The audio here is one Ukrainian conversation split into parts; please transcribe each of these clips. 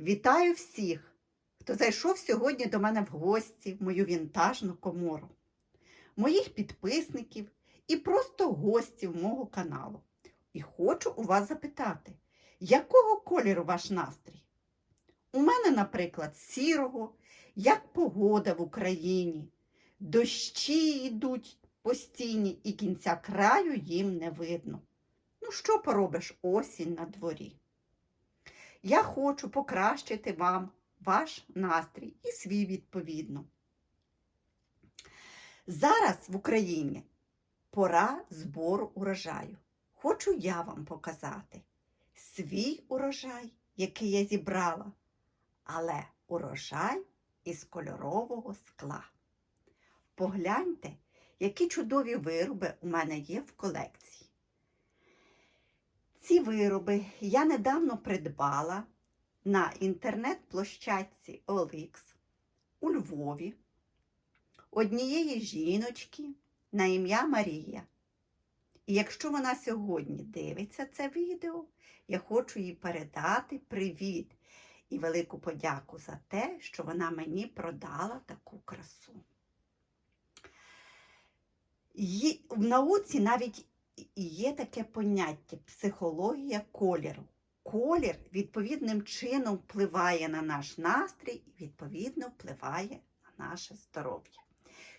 Вітаю всіх, хто зайшов сьогодні до мене в гості в мою вінтажну комору, моїх підписників і просто гостів мого каналу. І хочу у вас запитати, якого кольору ваш настрій? У мене, наприклад, сірого, як погода в Україні. Дощі йдуть постійні і кінця краю їм не видно. Ну, що поробиш осінь на дворі? Я хочу покращити вам ваш настрій і свій відповідно. Зараз в Україні пора збору урожаю. Хочу я вам показати свій урожай, який я зібрала, але урожай із кольорового скла. Погляньте, які чудові вироби у мене є в колекції. Ці вироби я недавно придбала на інтернет-площадці OLX у Львові однієї жіночки на ім'я Марія. І якщо вона сьогодні дивиться це відео, я хочу їй передати привіт і велику подяку за те, що вона мені продала таку красу. Є- В науці навіть є таке поняття психологія кольору. Колір відповідним чином впливає на наш настрій і відповідно впливає на наше здоров'я.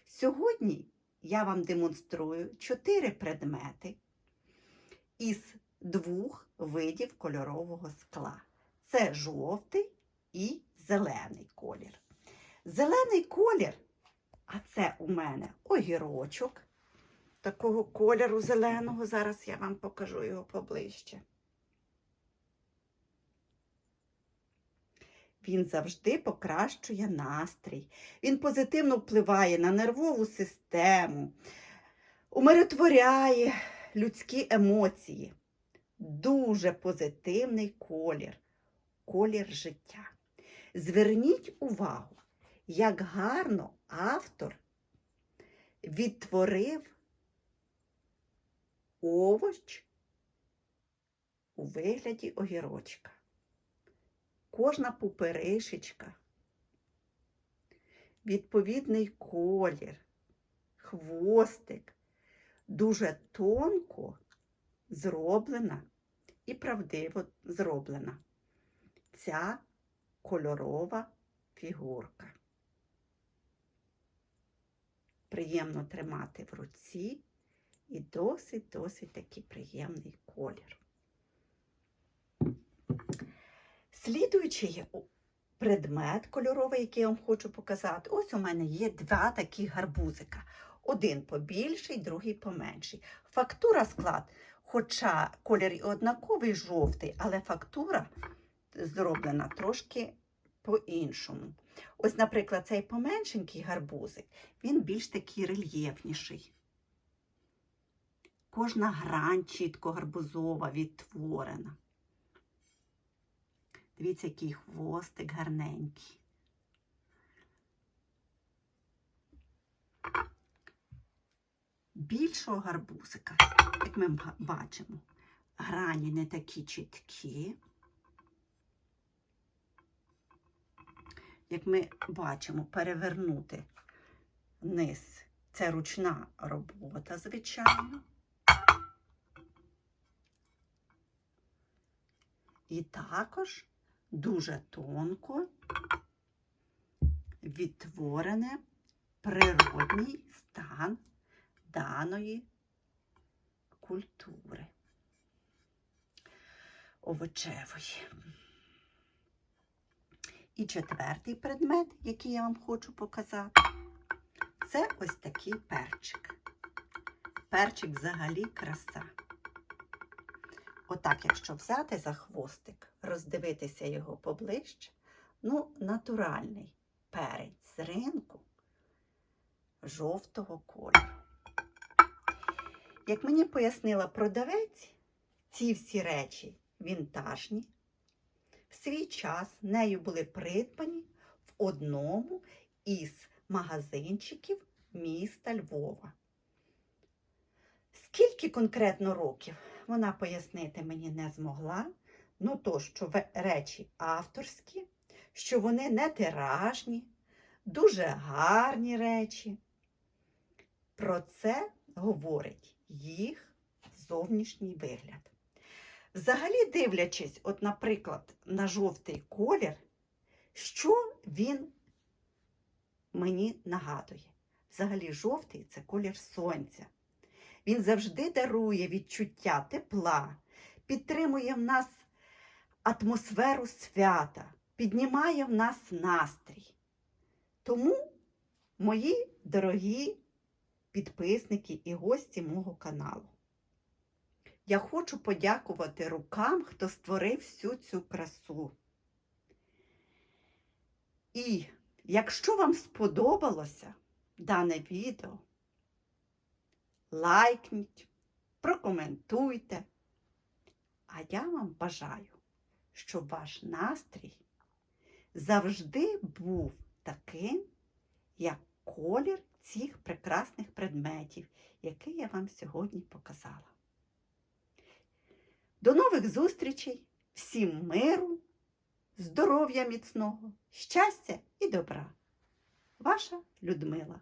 Сьогодні я вам демонструю чотири предмети із двох видів кольорового скла. Це жовтий і зелений колір. Зелений колір, а це у мене огірочок такого кольору зеленого. Зараз я вам покажу його поближче. Він завжди покращує настрій. Він позитивно впливає на нервову систему, умиротворяє людські емоції. Дуже позитивний колір, колір життя. Зверніть увагу, як гарно автор відтворив овоч у вигляді огірочка. Кожна пуперишечка, відповідний колір, хвостик дуже тонко зроблена і правдиво зроблена ця кольорова фігурка. Приємно тримати в руці і досить-досить такий приємний колір. Слідуючий предмет кольоровий, який я вам хочу показати, ось у мене є два такі гарбузика. Один побільший, другий поменший. Фактура склад, хоча колір і однаковий жовтий, але фактура зроблена трошки по-іншому. Ось, наприклад, цей поменшенький гарбузик, він більш такий рельєфніший. Кожна грань чітко гарбузова відтворена. Дивіться, який хвостик гарненький. Більшого гарбузика, як ми бачимо, грані не такі чіткі. Як ми бачимо, перевернути низ. Це ручна робота, звичайно. І також дуже тонко відтворене природній стан даної культури овочевої. І четвертий предмет, який я вам хочу показати, це ось такий перчик. Перчик взагалі краса. Отак, якщо взяти за хвостик, роздивитися його поближче, ну, натуральний перець з ринку жовтого кольору. Як мені пояснила продавець, ці всі речі вінтажні, в свій час нею були придбані в одному із магазинчиків міста Львова. Скільки конкретно років вона пояснити мені не змогла, Ну то, що речі авторські, що вони не тиражні, дуже гарні речі. Про це говорить їх зовнішній вигляд. Взагалі, дивлячись, от, наприклад, на жовтий колір, що він мені нагадує? Взагалі, жовтий це колір сонця. Він завжди дарує відчуття тепла, підтримує в нас атмосферу свята, піднімає в нас настрій. Тому, мої дорогі підписники і гості мого каналу, я хочу подякувати рукам, хто створив всю цю красу. І якщо вам сподобалося дане відео, лайкніть, прокоментуйте. А я вам бажаю, щоб ваш настрій завжди був таким, як колір цих прекрасних предметів, які я вам сьогодні показала. До нових зустрічей, всім миру, здоров'я міцного, щастя і добра. Ваша Людмила.